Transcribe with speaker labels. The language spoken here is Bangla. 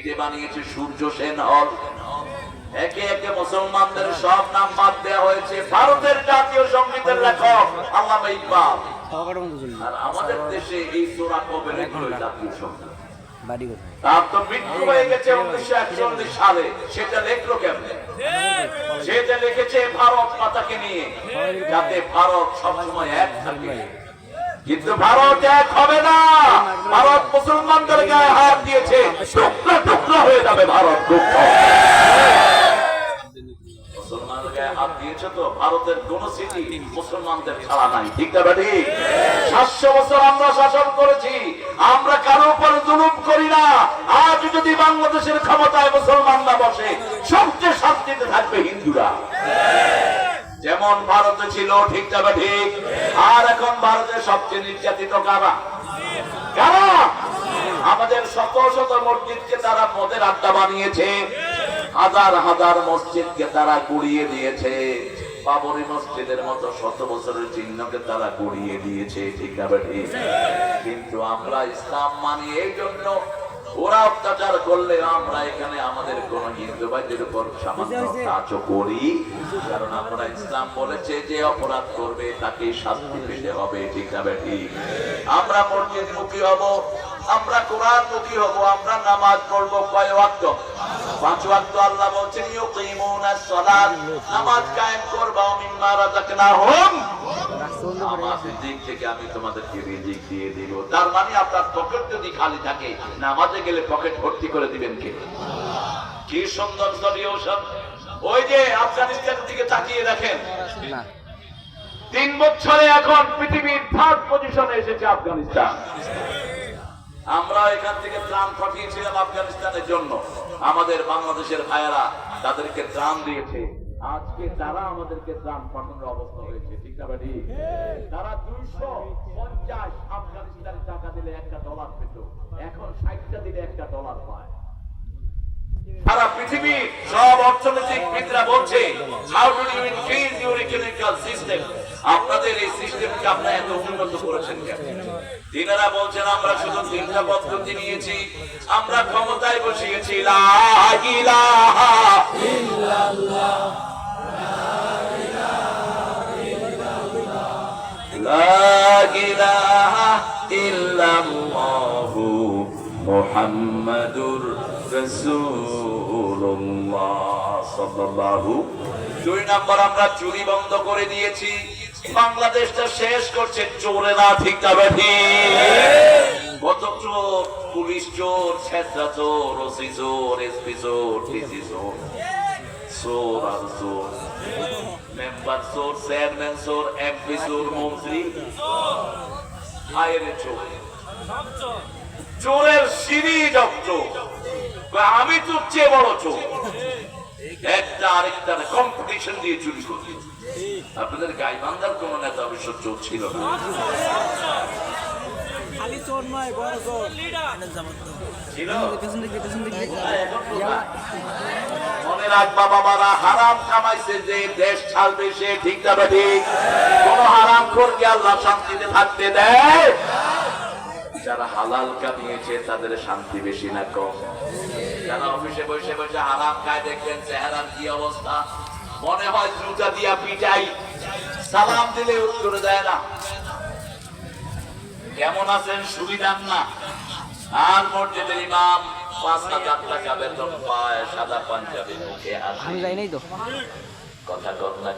Speaker 1: কেটে বানিয়েছে সূর্য সেন হল। একে একে মুসলমানদের সব নাম বাদ দেওয়া হয়েছে। ভারতের জাতীয় সঙ্গীতের লেখক আল্লামা ইকবাল। আমাদের দেশে এই সেটা লিখেছে, ভারত নিয়ে, যাতে ভারত সবসময় এক থাকে। কিন্তু ভারত এক হবে না। ভারত মুসলমানদের গায়ে হাত দিয়েছে। টুকরা টুকরা হয়ে যাবে ভারত বাংলাদেশের ক্ষমতায় মুসলমানরা বসে, সবচেয়ে শান্তিতে থাকবে হিন্দুরা। যেমন ভারতে ছিল, ঠিক যাবে ঠিক আর এখন ভারতের সবচেয়ে নির্যাতিত কারা? কারা? আমাদের শত শত মসজিদকে তারা মদের আড্ডা বানিয়েছে। হাজার হাজার মসজিদকে তারা গুড়িয়ে দিয়েছে। বাবরি মসজিদের মতো শত বছরের চিহ্নকে তারা গুড়িয়ে দিয়েছে, ঠিক ঠিক কিন্তু আমরা ইসলাম মানি এই জন্য ওরা অত্যাচার করলে আমরা এখানে আমাদের কোন হিন্দু ভাইদের উপর সামান্য কাজও করি কারণ আমরা ইসলাম বলেছে যে অপরাধ করবে তাকে শাস্তি পেতে হবে ঠিক না ঠিক আমরা মসজিদ মুখী হব আমরা কোরআন মুখী হব আমরা নামাজ পড়ব কয় ওয়াক্ত? পাঁচ ওয়াক্ত আল্লাহ বলছেন ইউকিমুনাস সালাত নামাজ কায়েম করবা মিম্মা রাযাকনাহুম। নামাজের দিক থেকে আমি তোমাদেরকে রিজিক দিয়ে দিব। তার মানে আপনার পকেট যদি খালি থাকে নামাজে গেলে পকেট ভর্তি করে দিবেন কে? কি সুন্দর সলিউশন ওই যে আফগানিস্তানের দিকে তাকিয়ে দেখেন। তিন বছরে এখন পৃথিবীর থার্ড পজিশনে এসেছে আফগানিস্তান। আমরা এখান থেকে ত্রাণ পাঠিয়েছিলাম আফগানিস্তানের জন্য। আমাদের বাংলাদেশের ভাইয়েরা তাদেরকে ত্রাণ দিয়েছে। আজকে তারা আমাদেরকে ত্রাণ পাঠানোর অবস্থা হয়েছে ঠিক না বাড়ি তারা দুইশো পঞ্চাশ আফগানিস্তানের টাকা দিলে একটা ডলার পেত। এখন ষাটটা দিলে একটা ডলার পায়। সারা পৃথিবী, সব অর্থনৈতিক বিদরা বলছে how do you increase your economical system আপনাদের এই সিস্টেমকে আপনারা এত উন্নত করেছেন কেন? তিনারা বলছেন, আমরা শুধু তিনটা পদ্ধতি নিয়েছি, আমরা ক্ষমতায় বসিয়েছি, লা ইলাহা লা ইলাহা ইল্লাল্লাহু। মুহাম্মাদুর দুই নাম্বার আমরা চুরি বন্ধ করে দিয়েছি। বাংলাদেশটা শেষ করছে চোরেরা ঠিক না কত চোর? পুলিশ চোর চোর, ওসি চোর, এসপি চোর, ডিসি চোর চোর আর চোর। মেম্বার চোর, চেয়ারম্যান চোর, এমপি চোর, মন্ত্রী। আয়ের চোর। চোরের সিরিজ অফ আমি তো চেয়ে বড় চোর। একটা আরেকটা কম্পিটিশন দিয়ে চুরি করি আপনাদের গাইবান্ধার কোন নেতা অবশ্য চোর ছিল না। মনে রাখবা বাবারা হারাম কামাইছে যে দেশ ছাড়বে সে ঠিক ঠিক? কোন হারাম করকে আল্লাহ শান্তিতে থাকতে দেয়? যারা হালাল কামিয়েছে তাদের শান্তি বেশি না কম। যারা অফিসে বসে বসে হারাম খায় দেখবেন চেহারার কি অবস্থা? মনে হয় জুতা দিয়া পিটাই। সালাম দিলে উত্তর দেয় না। কেমন আছেন? সুবিধান না? আর মসজিদের ইমাম পাঁচ হাজার টাকা বেতন পায় সাদা পাঞ্জাবি মুখে আসে কথা কর না।